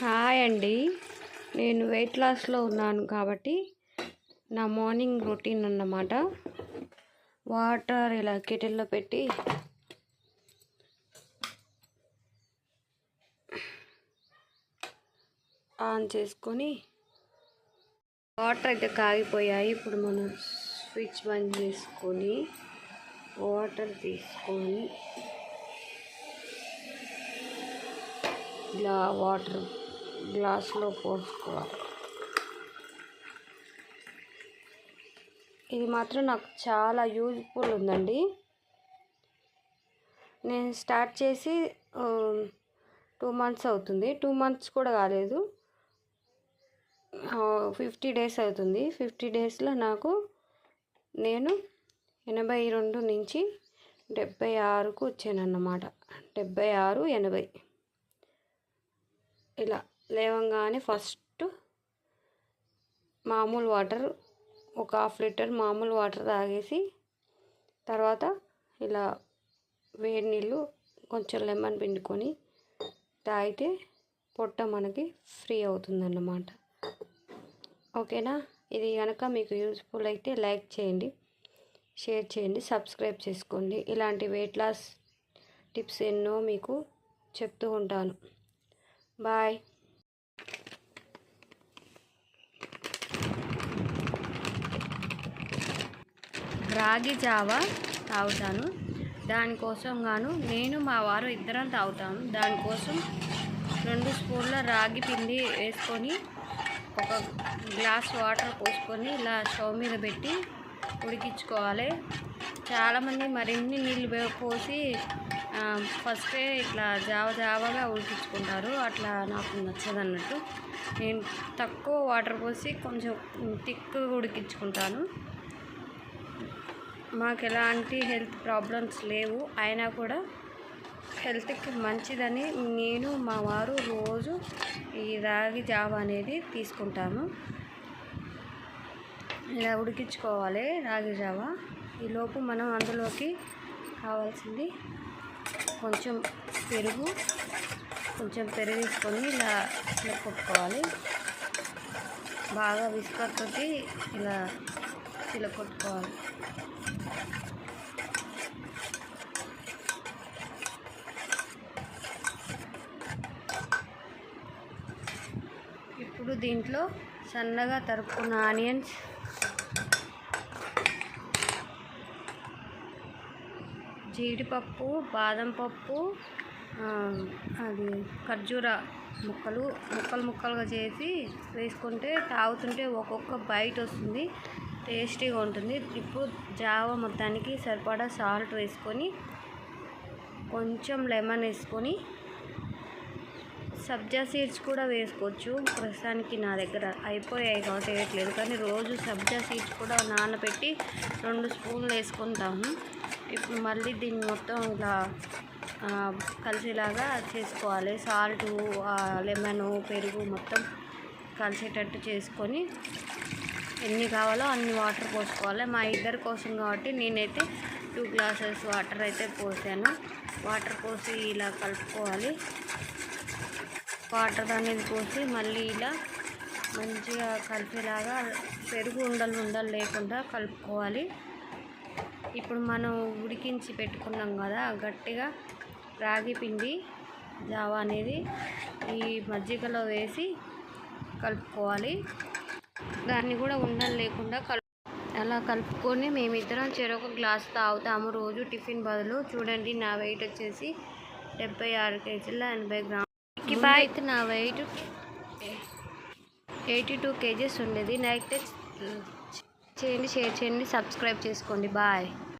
Hi అండి. నేను wait లాస్లో ఉన్నాను కాబట్టి నా మార్నింగ్ రొటీన్ అన్నమాట. వాటర్ ఇలా కెటిల్లో పెట్టి ఆన్ చేసుకొని వాటర్ అయితే కాగిపోయాయి. ఇప్పుడు మనం స్విచ్ బంద్ చేసుకొని వాటర్ తీసుకొని ఇలా వాటర్ గ్లాస్లో పోసుకోవాలి. ఇది మాత్రం నాకు చాలా యూజ్ఫుల్ ఉందండి. నేను స్టార్ట్ చేసి టూ మంత్స్ అవుతుంది. టూ మంత్స్ కూడా కాలేదు. ఫిఫ్టీ డేస్ అవుతుంది. ఫిఫ్టీ డేస్లో నాకు నేను ఎనభై రెండు నుంచి డెబ్బై ఆరుకు వచ్చానన్నమాట. డెబ్బై ఆరు ఎనభై. ఇలా. లేవంగానే ఫస్ట్ మామూలు వాటర్ ఒక హాఫ్ లీటర్ మామూలు వాటర్ తాగేసి తర్వాత ఇలా వేడి నీళ్ళు కొంచెం లెమన్ పిండుకొని తాగితే పొట్ట మనకి ఫ్రీ అవుతుందన్నమాట. ఓకేనా? ఇది కనుక మీకు యూస్ఫుల్ అయితే లైక్ చేయండి షేర్ చేయండి సబ్స్క్రైబ్ చేసుకోండి. ఇలాంటి వెయిట్ లాస్ టిప్స్ ఎన్నో మీకు చెప్తూ ఉంటాను. బాయ్. రాగి జావా తాగుతాను. దానికోసం గాను నేను మా వారు ఇద్దరం తాగుతాము. దానికోసం రెండు స్పూన్ల రాగి పిండి వేసుకొని ఒక గ్లాస్ వాటర్ పోసుకొని ఇలా స్టవ్ మీద పెట్టి ఉడికించుకోవాలి. చాలామంది మరిన్ని నీళ్ళు పోసి ఫస్టే ఇట్లా జావ జావగా ఉడికించుకుంటారు. అట్లా నాకు నచ్చదు అన్నట్టు నేను తక్కువ వాటర్ పోసి కొంచెం థిక్గా ఉడికించుకుంటాను. మాకు ఎలాంటి హెల్త్ ప్రాబ్లమ్స్ లేవు. అయినా కూడా హెల్త్కి మంచిదని నేను మా వారు రోజు ఈ రాగి జావ అనేది తీసుకుంటాము. ఇలా ఉడికించుకోవాలి రాగి జావ. ఈలోపు మనం అందులోకి కావాల్సింది కొంచెం పెరుగు కొంచెం పెరుగు తీసుకొని ఇలా ఇలా కొట్టుకోవాలి బాగా విస్కర్తోటి ఇలా ఇలా కొట్టుకోవాలి. ఇప్పుడు దీంట్లో సన్నగా తరుపుకున్న ఆనియన్స్. జీడిపప్పు బాదం పప్పు అది ఖర్జూర ముక్కలు ముక్కలు ముక్కలుగా చేసి వేసుకుంటే తాగుతుంటే ఒక్కొక్క బయట వస్తుంది. టేస్టీగా ఉంటుంది. ఇప్పుడు జావ మొత్తానికి సరిపడా సాల్ట్ వేసుకొని కొంచెం లెమన్ వేసుకొని సబ్జా సీడ్స్ కూడా వేసుకోవచ్చు. ప్రస్తుతానికి నా దగ్గర అయిపోయాయి కాబట్టి వేయట్లేదు. కానీ రోజు సబ్జా సీడ్స్ కూడా నానబెట్టి రెండు స్పూన్లు వేసుకుంటాము. ఇప్పుడు మళ్ళీ దీన్ని మొత్తం ఇలా కలిసేలాగా చేసుకోవాలి. సాల్ట్ లెమన్ పెరుగు మొత్తం కలిసేటట్టు చేసుకొని ఎన్ని కావాలో అన్ని వాటర్ పోసుకోవాలి. మా ఇద్దరి కోసం కాబట్టి నేనైతే టూ గ్లాసెస్ వాటర్ అయితే పోసాను. వాటర్ పోసి ఇలా కలుపుకోవాలి. వాటర్ అనేది పోసి మళ్ళీ ఇలా మంచిగా కలిపేలాగా పెరుగు ఉండలు ఉండలు లేకుండా కలుపుకోవాలి. ఇప్పుడు మనం ఉడికించి పెట్టుకున్నాం కదా గట్టిగా రాగి పిండి జావా అనేది ఈ మజ్జిగలో వేసి కలుపుకోవాలి. దాన్ని కూడా ఉండలు లేకుండా కలుపు అలా కలుపుకొని మేమిద్దరం చెరొక గ్లాస్ తాగుతాము రోజు టిఫిన్ బదులు. చూడండి నా వెయిట్ వచ్చేసి డెబ్బై ఆరు కేజీల ఎనభై గ్రాములు. అయితే నా వెయిట్ ఎయిటీ టూ కేజెస్ ఉండేది. నైట్ చేయండి షేర్ చేయండి సబ్స్క్రైబ్ చేసుకోండి. బాయ్